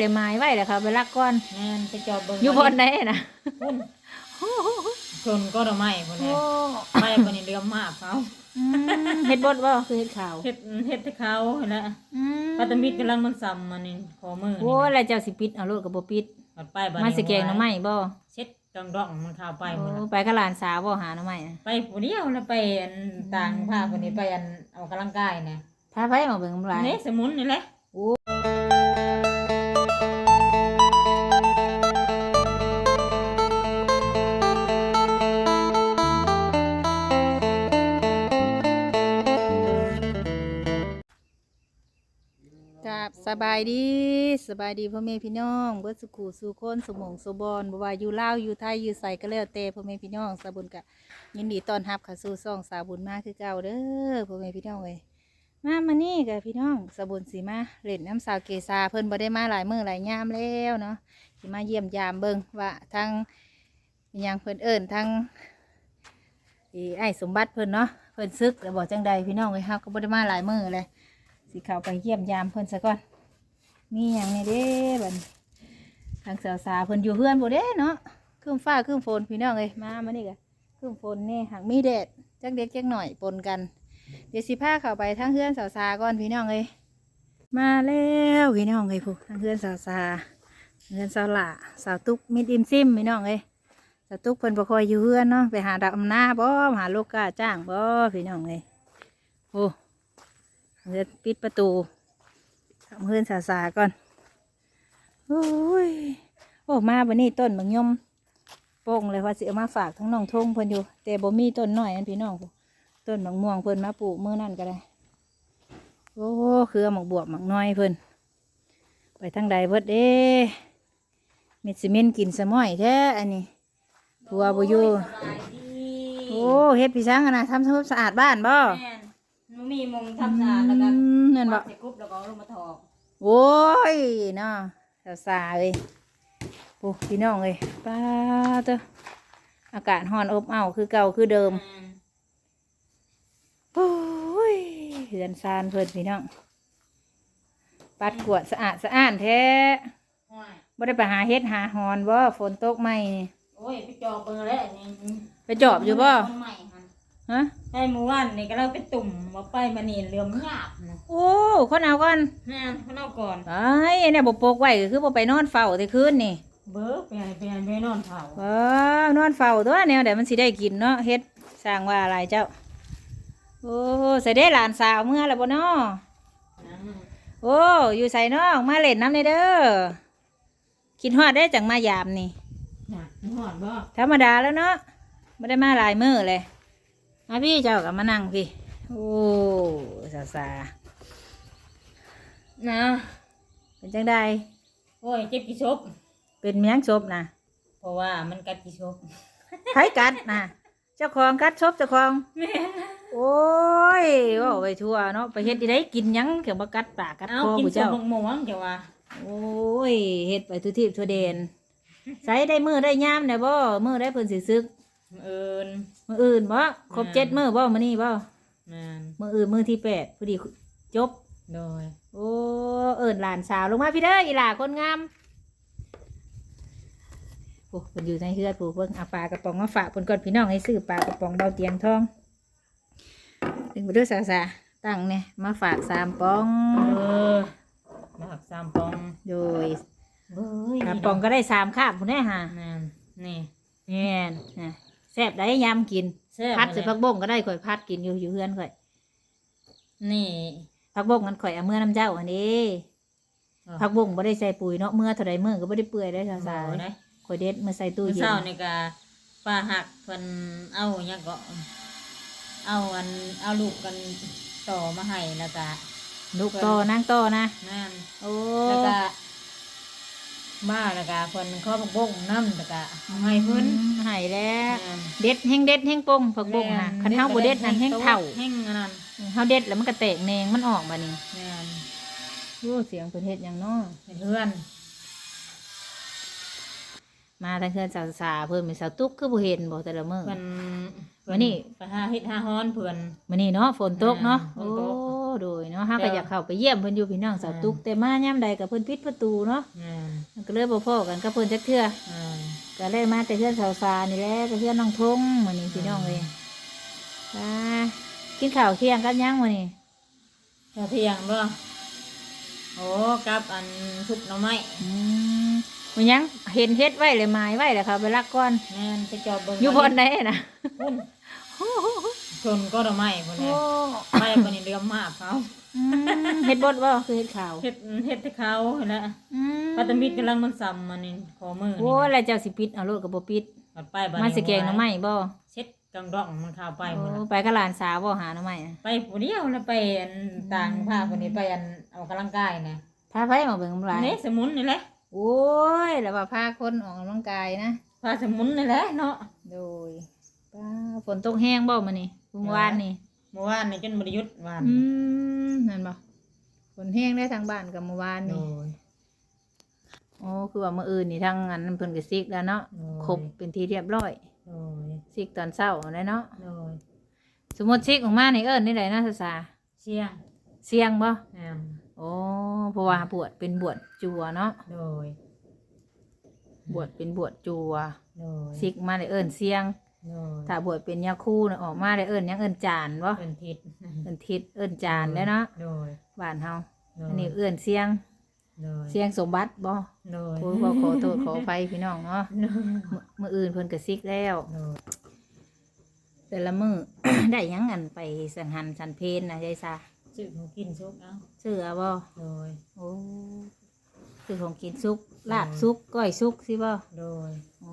เดี๋ยวไม้ไว้แหละค่ะไปลักก่อนแม่นไปจอบเบิ่งอยู่บนไหนนะพุ่นชนก็ดอกไม้พุ่นโอ้แหละไม่พุ่นนี่เดือมมากเขาอืมเฮ็ดบดบ่คือเฮ็ดขาวเฮ็ดเฮ็ดให้เขาหั่นแหละอืมปัตตมิตรกำลังมันซ้ำมานี่ขอมือโอ้นี่แล้วเจ้าสิปิดเอาโลดก็บ่ปิดบัดไปบัดมาสิแกงหน่อไม้บ่เช็ดกังดองมันเข้าไปหมดโอ้น่ะไปกับหลานสาวบ่หาหน่อไม้น่ะไปผู้เดียวแล้วไปอันต่างภาคคนนี้ไปอันออกกำลังกายเนี่ยพาไปมาเบิ่งหลานนี่สมุนนี่แหละ บสบายดีสบายดีพ่อแม่พี่น้องเบิดสุขุสู่คนสมองสบอนบ่ว่าอยู่ลาวอยู่ไทยอยู่ไสก็แล้วแต่พ่อแม่พี่น้องสาบุญกะยินดีต้อนรับเข้าสู่ซ่องสาบุญมากคือเก่าเด้อพ่อแม่พี่น้องเอ้ยมามานี่กะพี่น้องสาบุญสีมาเล่นน้ำสาวเกษาเพิ่นบ่ได้มาหลายมื้อหลายยามแล้วเนาะสิมาเยี่ยมยามเบิ่งว่าทางยังเพิ่นเอิ้นทางอีไอ้สมบัติเพิ่นเนาะเพิ่นซึกแล้วบอกจังใดพี่น้องเอ้ยเฮาก็บ่ได้มาหลายมื้อเลยสิเข้าไปเยี่ยมยามเพิ่นซะก่อน มีอย่างนี้เด้บันทางสาวสาเพิ่นอยู่เพื่อนบ่เด้เนาะคืมฟ้าคืมฝนพี่น้องเอ้ยมามานี่กะคืมฝนนี่หากมีแดดจักเด็กจักหน่อยปนกัน เดี๋ยวสิพาเข้าไปทางเพื่อนสาวสาก่อนพี่น้องเอ้ยมาแล้วพี่น้องเอ้ยผู้ทางเพื่อนสาวสาเพื่อนสาวหล่าสาวตุ๊กมิดอิมซิมพี่น้องเอ้ยสาวตุ๊กเพิ่นบ่ค่อยอยู่เพื่อนเนาะไปหาดำหน้าบ่หาลูกกาจ้างบ่พี่น้องเอ้ยโอ้เดี๋ยวปิดประตู เพื่อนสาสาก่อนโอ้ยโอ้มาวันนี้ต้นบางยมโป่งเลยว่าสิเอามาฝากทั้งน้องทงเพิ่นอยู่แต่บ่มีต้นน้อยอันพี่น้องพู้ต้นบางม่วงเพิ่นมาปลูกมื้อนั่นก็ได้โอ้คือหมักบวบหมักน้อยเพิ่นไปทางใดเบิดเด้เม็ดซีเมนต์กินสมอยแท้อันนี้ผัวบ่อยู่สบายดีโอ้เฮ็ดพี่ช้างอะนะทำความสะอาดบ้านบ่แม่นมันมีมงทำสะอาดแล้วก็อืมนั่นบ่วางใส่กรุ๊ปแล้วก็เอาลงมาถอก โอ้ยเนาะสาวสาเลยโอ้พี่น้องเลยป้าเตออากาศร้อนอบอ้าวคือเก่าคือเดิมแม่นโอ้ยเหือนซานเพิ่นพี่น้อง ปัดกวาดสะอาดสะอ้านแท้โอ้ยบ่ได้ไปหาเฮ็ดหาหอนบ่ฝนตกไหมนี่โอ้ยไปจอบเบิ่งแล้วอันนี้ไปจอบอยู่บ่ต้นใหม่หั่น ฮะได้หมู่บ้านนี่ก็เราไปตุ่มมาไปมานี่เหลื่อมหยาบนะโอ้คนเอาก่อนแม่นเขาเอาก่อนไอ้ยเนี่ยบ่ปกไว้ก็คือบ่ไปนอนเฝ้าแต่คืนนี่เบิกไปให้ไปให้ไปนอนเผาว้านอนเฝ้าตัวแนวเดี๋ยวมันสิได้กินเนาะเฮ็ดสร้างว่าอะไรเจ้า โอ้ใส่ได้หลานสาวเมื่อแล้วบ่เนาะนะโอ้อยู่ใส่น้องมาเล่นน้ำในเด้อคิดฮอดได้จังมายามนี่น่ะหอดบ่ธรรมดาแล้วเนาะไม่ได้มาหลายมื้อเลย มาพี่เจ้ากับมานั่งพี่ โอ้สาสานะเป็นจังใดโอ้ยเจ็บกี่ชบเป็นเมียงศพนะเพราะว่ามันกัดกี่ชบไผกัดนะเจ้าของกัดศพเจ้าของแม่นโอ้ยว่าไปทั่วเนาะไปเฮ็ดที่ไดกินหยังเกี่ยวกับกัดปากกัดเอาคอกินผู้สเจ้ามม่วงเจ้าว่าโอ้ยเฮ็ดไปทุทีบทั่วเดนใส่ได้มือได้ยามได้บ่มือได้เพิ่นสิซึก เอินมืออื่นบ่ครบอืมเจ็ดมือบ่มื้อนี้บ่แม่นมืออื่นมือที่แปดพอดีจบ โดย โอ้เอิ้นหลานสาวลงมาพี่เด้ออีหล่าคนงามโอ้เพิ่นอยู่ในเฮือดผู้เพิ่งเอาปลากระป๋องมาฝากเพิ่นก่อนพี่น้องให้ซื้อปลากระป๋องเบาเตียงทองถึงไปเด้อสาวๆตั้งเนี่ยมาฝากสามป๋อง เออมาหักสามปองโดยเบ้ยสามป๋องก็ได้สามคาบพุ่นแน่ฮะแม่นนี่ แม่นนะแซ่บได้ยำกิน แซ่บพัดใส่เลยผักบ้งก็ได้ข่อยพัดกินอยู่อยู่เฮือนข่อย นี่ผักบ้งกันข่อยเอาเมื่อน้ำเจ้าอันนี้ผักบ้งบ่ได้ใส่ปุ๋ยเนาะเมื่อเท่าใดมื้อก็บ่ได้เปื่อยได้สาสาววๆได้ข่อยเด็ดมาใส่ตู้ตู้เย็เช้านนี่ก็ป้าหักเพิ่นเอาหยังก็เอาอันเอาลูกกันต่อมาให้แล้วก็ลูกโตนางโตนะแม่นโอ้แล้วก็ มาแล้วก็เพิ่นขอบักบงน้ำแล้วก็เอาให้เพิ่นให้แล้วแม่นเด็ดแห้งเด็ดแห้งปงผักบ้งค่ะคันเฮาบ่เด็ดนั่นแห้งเฒ่าแห้งอันนั้นเฮาเด็ดแล้วมันก็แตกแหนงมันออกบัดนี้แม่นโอ้เสียงเพิ่นเฮ็ดหยังเนาะเป็นเพื่อน มาทางเฮือนสาวๆเพิ่นเป็นสาวตุ๊กคือบ่เห็นบ่แต่ละมื้อเพิ่นวันนี้ไปหาเฮ็ดหาฮ้อนเพิ่นมื้อนี้เนาะฝนตกเนาะฝโอ้นตกโดยเนาะเฮาก็แต่อยากเข้าไปเยี่ยมเพิ่นอยู่พี่น้องสาวอ่าตุกแต่มายามใดก็เพิ่นปิดประตูเนาะแม่นมัน ก็เลยบ่พอกันกับเพิ่นจักเทื่ออ่าก็เลยมาแต่เพื่อนสาวซานี่แหละแต่เพื่อนน้องทงมื้อนี้พี่น้องเลยอ่ากินข้าวเที่ยงกันยังมื้อนี้ข้าวเที่ยงบ่โอ้กับอันซุปหน่อไม้อืมมันยังเห็นเฮ็ดไว้เลยไม้ไว้เลยค่ะไปลักก่อน แม่นไปจอบเบิ่งอยู่บนไหนน่ะพุ่น ชนก็หน่อไม้พุ่นแหโอ้ละไปพุ่นนี่เดือมมากเขาอืมเฮ็ดบดบ่คือเฮ็ดข้าวเฮ็ดเฮ็ดให้เขาหั่นแหละอืมปาตมิดกำลังมันซ้ำมันนี่ขอมือโอ้ยแล้วเจ้าสิปิดเอาโลดก็บ่ปิด ปัดไปบัดมาสิแกงหน่อไม้บ่เช็ดกังดองมันเข้าไปหมดโอ้น่ะไปกับหลานสาวบ่หาหน่อไม้อะไปผู้เดียวแล้วไปอันต่างภาคคนนี้ไปอันออกกำลังกายนะพาไปมาเบิ่งกำลายนี่สมุนนี่แหละโอ้ยแล้วว่าพาคนออกกำลังกายนะ พาสมุนนี่แหละเนาะ โดยป้าฝนตกแห้งบ่มื้อนี้ เมื่อวานนี่เมื่อวานนี่จนบริยุทธ์วานอืมนั่นบ่ฝนแห้งได้ทางบ้านกับเมื่อวานโดนี่ย โอ้คือว่าเมื่ออื่นนี่ทางอันนั้นเพิ่นก็ซิกแล้วเนาะโดยครบเป็นที่เรียบร้อยโดยซิกตอนเช้าได้เนาะโดยสมมุติซิกออกมานี่เอิ้นนี่ได้นะภาษาเชียงเสียงบ่แอมโอ้เพราะว่าบวชเป็นบวชจัวเนาะโดยบวชเป็นบวชจัวโดยซิกมาได้เอิ้นเสียง โดยถ้าบวชเป็นยาคูน่ะออกมาได้เอิ้นหยังเอิ้นจานบ่เป็นทิศเอิ้นทิศเอิ้นจานได้เนาะโดยบ้านเฮาโดยอันนี้เอิ้นเสียงโดยเสียงสมบัติบ่โดยโอ้ยขอขอโทษขออภัยพี่น้องเนาะโดยมื้อมื่ออื่นเพิ่นก็ซิกแล้ว โดยแต่ละมือได้หยังอันไปสังหันสันเพนนะยายซาชื่อของกินซุกเอาเสื้อบ่โดยโอ้คือของกินซุกลาบซุกก้อยซุกสิบ่โดย โอ้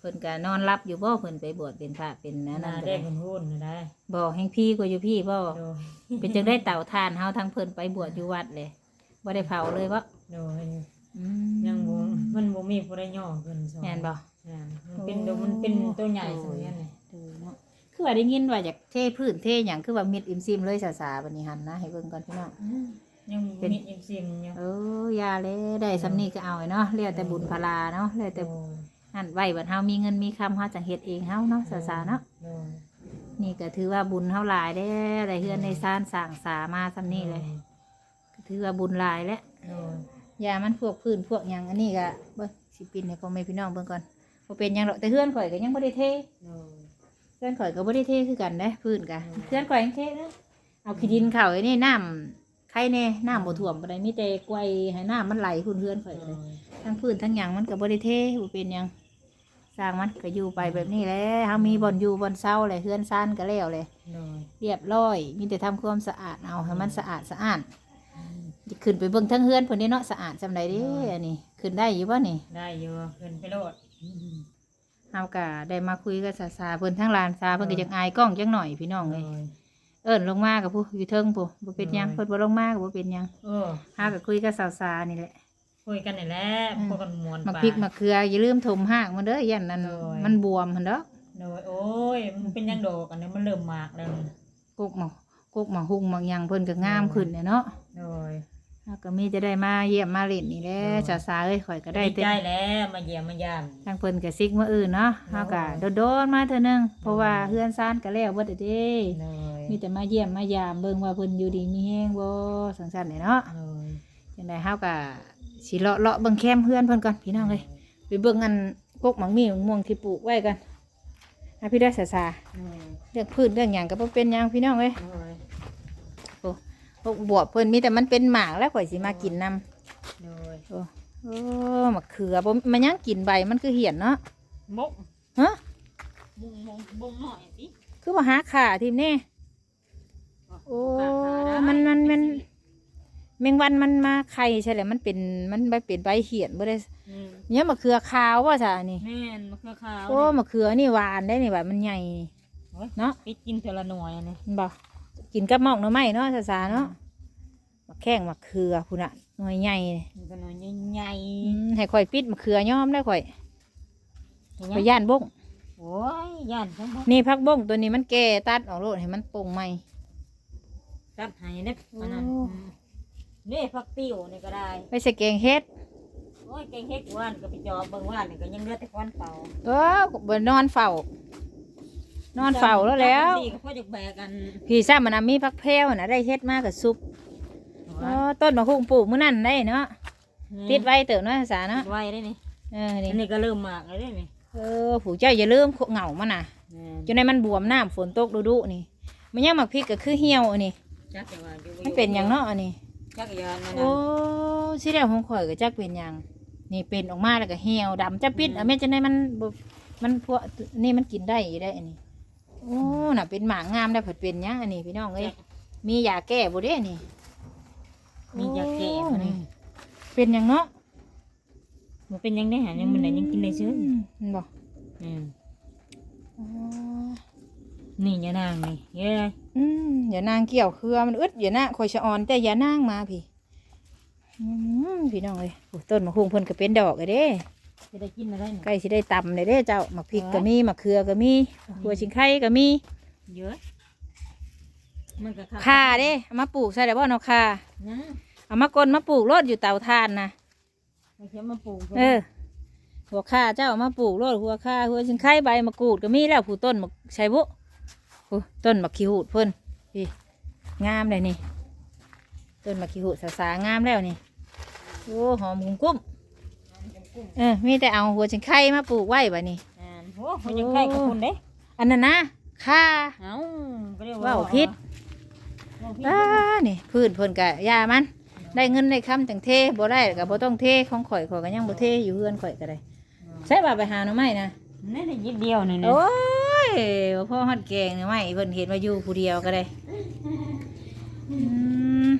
เพิ่นก็นอนรับอยู่บ่เพิ่นไปบวชเป็นพระเป็นนั่นนานั่นได้ก็คนหุ้นได้บ่แห่งพี่กว่าอยู่พี่บ่โดยเป็นจังได้เต่าทานเฮาทั้งเพิ่นไปบวชอยู่วัดเลยบ่ได้เผาเลยบ่โดยอืมยังบ่มันบ่มีผู้ใดย่อเพิ่นสอนแม่นบ่แม่นมันเป็นตัวมันเป็นตัวใหญ่สมัยนี้ดูเนาะคือว่าได้ยินว่าอยากเทพื้นเทหยังคือว่ามิดอิมซิมเลยสาๆบัดนี้หันนะให้เบิ่งก่อนพี่น้องยังเป็นมียังซิมอยู่เออยาเลยได้สำนีก็เอาไอ้เนาะเรียกแต่บุญพลาเนาะเรียกแต่โดย นั่นไว้บัดเฮามีเงินมีคำเฮาจังเฮ็ดเองเฮาเนาะสาสาเนาะโดยนี่ก็ถือว่าบุญเฮาหลายได้ได้เฮือนได้ซ่านสร้างสามาสำนี้เลยก็ถือว่าบุญหลายแล้วโดยยามันพวกพื้นพวกหยังอันนี้ก็เบิ่งสิปินให้พ่อแม่พี่น้องเบิ่งก่อนบ่เป็นหยังดอกแต่เฮือนข่อยก็ยังบ่ได้เทโดย เฮือนข่อยก็บ่ได้เทคือกันเด้พื้นก็เฮือนข่อยยังเทเด้อเอาขี้ดินเข้าไอ้นี่น้ำใครแน่น้ำบ่ท่วมปานใดมีแต่กล้วยให้น้ำมันไหลพื้นเฮือนข่อยโดเลยยทั้งพื้นทั้งหยังมันก็บ่ได้เทบ่เป็นหยังส ร้างมันก็อยู่ไปแบบนี้แหละเฮามีบ่อนอยู่บ่อนเซาเลยเฮือนซ่านก็แล้วเลย โดยเรียบร้อยมีแต่ทำความสะอาดเอาให้มันสะอาดสะอาดจะขึ้นไปเบิ่งทั้งเฮือนเพิ่นนี่เนาะสะอาดจำได้เด้อันนี้ขึ้นได้อยู่บ่นี่ ได้อยู่ขึ้นไปโลด เฮาก็ได้มาคุยกับสาสาเพิ่นทั้งลานซาเพิ่นก็จังอายกล้องจังหน่อยพี่น้องโดเอ้ยยเอิ้นลงมากับผู้อยู่เทิงผู้บ่เป็นหยังโอ้ยเพิ่นบ่ลงมาก็บ่เป็นหยังเออเฮาก็คุยกับสาวสานี่แหละ คุยกันนี่แหละอืมพวกกันมวนมักปาพริกมักเขืออย่าลืมถมหากมันเด้อยันนั่นโอ้ยมันบวมหั่นเด้อโดยโอ้ยมันเป็นยังโดกอันนี้มันเริ่มมากแล้วนี่กุกหมากกุกหมากหุ่งหมากหยังเพิ่นก็งามขึ้นเนี่ยเนาะโดยแล้วก็มีจะได้มาเยี่ยมมาเล่นนี่แหละโอ้ยสาสาเอ้ยข่อยก็ได้ดีเต็ใจมแล้วมาเยี่ยมมายามทางเพิ่นก็ซิกมื้ออื่นเนาะโอ้ยเฮาก็โดดๆมาเทื่อนึงเพราะว่าเฮือนซ่านก็แล้วเบิดเด้โดยมีแต่มาเยี่ยมมายามเบิ่งว่าเพิ่นอยู่ดีมีแฮงบ่สังซั่นนี่เนาะโดยจังได๋เฮาก็ สิเลาะเลาะเบิ่งแคมเฮือนเพิ่นก่อนพี่น้องเอ้ยไปเบิ่งอันกกหมังมีหมังม่วงที่ปลูกไว้กันอะพี่ได้อสาสาโดยเรื่องพืชเรื่องหยังก็บ่เป็นหยังพี่น้องเอ้ยโดยพวกบวบเพิ่นมีแต่มันเป็นหมากแล้วข่อยสิมากินนำโดยโอ้มะเขือบ่มันยังกินใบมันคือเหียนเนาะมกฮะบุงบุงบุงหน่อยสิคือบ่หาขาทีมนี่โอ้มันมันมัน แมงวันมันมาไข่ใช่แหละมันเป็นมันใบเป็นใบเหียนบ่ได้อืมเนี่ยมะเขือขาวว่าซะนี่แม่นมะเขือขาวโอ้มะเขือนี่หวานได้นี่ว่ามันใหญ่นี่โอ้ยเนาะไปกินเทอละหน่วยอันนี้มันบ่กินกับหมอกหน่อไม้เนาะซาๆเนาะมะแข้งมะเขือพุ่นน่ะหน่วยใหญ่นี่มันก็หน่วยใหญ่อืมให้ข่อยปิดมะเขือย่อมได้ข่อยๆข่อยย่านบงโอ้ยย่านทั้งหมดนี่พักบงตัวนี้มันแก่ตัดออกโลดให้มันโป่งใหม่ตัดให้เน็บอันนั้นโอ้อืม นี่ผักติ้วนี่ก็ได้ ไปใส่แกงเฮ็ดโอ้ยแกงเฮ็ดว่านก็ไปจอบเบิ่งว่านนี่ก็ยังเหลือแต่ก้อนเปล่าเออบ่นอนเฝ้านอนเฝ้าแล้วแล้วสี่ก็พ่อจะแบกกันพี่ซ้ำมันนะมีพักแพรวน่ะได้เฮ็ดมากับซุปอ๋อต้นมะฮุ่งปลูกมื้อนั้นได้เนาะติดไว้เติบเนาะสาเนาะไว้ได้นี่เอออันี่นนี้ก็เริ่มมากแล้วได้นี่เออผู้เจ้าอย่าลืมเหงามันน่ะจนในมันบวมน้ำฝนตกดุๆนี่มันยังหมักพริกก็คือเหี่ยวอันนี้จักอย่าว่าอยู่มันเป็นหยังเนาะอันนี้ จักอย่านั่นโอ้สิเดียวของข่อยก็จักเป็นหยังนี่เป็นออกมาแล้วก็เหี่ยวดำจะปิดอะแม่จะในมันบ่มันพวกนี่มันกินได้อีได้อันนี้โอ้น่ะเป็นหมากงามได้ผัดเป็นหยังอันนี้พี่น้องเอ้ยมียาแก้บ่เด้นี่มียาแก้โอ้มันนี่ เป็นหยังเนาะมันเป็นยังได้หายังมันไหนยังกินได้ซื้อมมันบอกอืม อ๋อ นี่ยานางนี่เย้ยอืมอย่านางเกี่ยวเครือมันอึดอย่านะคอยชะออนแต่อย่านางมาพี่อืมพี่น้องเอ้ยโอ้ต้นมะฮุงเพิ่นก็เป็นดอกเลยเด้จะได้กินอะไรนี่ใกล้สิได้ตำเลยเด้เจ้าหมักพริกก็มีหมักเขือก็มีหัวชิงไข่ก็มีเยอะ มันก็ข่าเด้เอามาปลูกใส่ได้บ่เนาะข่านะเอามากลมาปลูกรดอยู่เตาถ่านนะไม่ใช่มาปลูกเออ หัวข่าเจ้าเอามาปลูกรดหัวข่าหัวชิงไข่ใบมะกรูดก็มีแล้วผู้ต้นมะใช่บุผู้ ต้นมะขี้หูดเพิ่นพี่งามเลยนี่ ต้นมะขี้หูดสาสางามแล้วนี่โอ้หอมกุ้มกุ้มเออมีแต่เอาหัวชิงไข่มาปลูกไว้บ่นี่อ่าโอ้มันยังใกล้กับคุณเด้อันนั้นนะข่าเอ้าก็เรียกว่าวพิษว่าวพิษอ่านี่พื้นเพิ่นกะยามัน ได้เงินได้คำจังเทบ่ได้ก็บ่ต้องเทของข่อยข่อยก็ยังบ่เทอยู่เฮือนข่อยก็ได้ใช่ว่าไปหาหน่อไม้นะนี่ได้ยิดเดียวนี่นะโอ้ ยพ่อฮอดแกงหน่อไม้เพิ่นเห็นว่าอยู่ผู้เดียวก็ได้อืม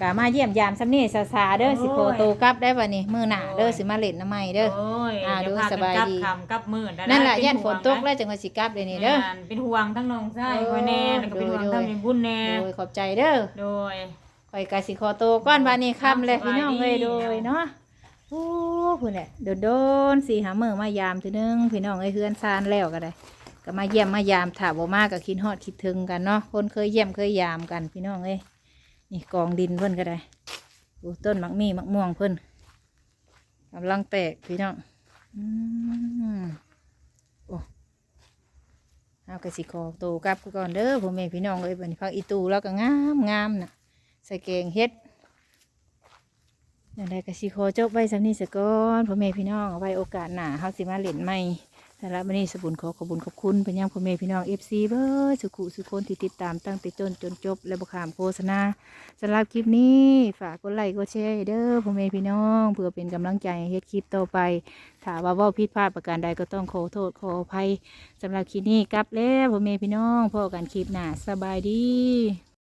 กะมาเยี่ยมยามซ้ำนี่ซาซาๆเด้อสิโคโตกลับได้ป่ะนี่มื้อหน้าเด้อสิมาเล่นหน้ำไม้เด้อ โอ้ยอ่าเดี๋วดูพกันสบายกลัดีคำกลับมือนั่นแหละเป็ย่านฝนตกห่วงะแล้วจังว่าสิกลับเลยนี่เด้ออ่าเป็นห่วงทั้งน้องชายโอ้คอยแน่แล้วก็เป็นห่วงโดยทั้งมีบุญแน่โดยขอบใจเด้อโดย ข่อยกะสิขอโตวก้อนบานนี้ค่ำเลยสบายพี่น้องเลยดีโดยเนาะ โอ้พุ่นแหละโดนโดนๆสี่หามือมายามทีนึงพี่น้องเอ้เฮือนซานแล้วก็ได้ก็มาเยี่ยมมายามถาบ่มากก็คิดฮอดคิดถึงกันเนาะคนเคยเยี่ยมเคยยามกันพี่น้องเอ้ยนี่กองดินเพิ่นก็ได้โอ้ต้นมักมีมักม่วงเพิ่นกำลังแตกพี่น้องอืมโอ้เอากระสิขอโตกลับก่อนเด้อพ่อแม่พี่น้องเอ้ยบันี้พักอีตูแล้วก็งามงามน่ะใส่แกงเฮ็ด อย่างไรก็สิขอจบไว้สักนี้สักก่อนพ่อแม่พี่น้องเอาไว้โอกาสหน้าเฮาสิมาเล่นใหม่สำหรับวันนี้สบุญขอขอบุญขอบคุณเป็นยังพ่อแม่พี่น้อง FC เบ้อสุขุสุคนที่ติดตามตั้งแต่ต้นจนจบ และบ่ขามโฆษณาสำหรับคลิปนี้ ฝากกดไลค์กดแชร์เด้อพ่อแม่พี่น้อง เพื่อเป็นกำลังใจให้เฮ็ดคลิปต่อไปถ้าว่าเว้าผิดพลาดประการใดก็ต้องขอโทษขออภัยสำหรับคลิปนี้กลับแล้วพ่อแม่พี่น้องพบกันคลิปหน้าสบายดี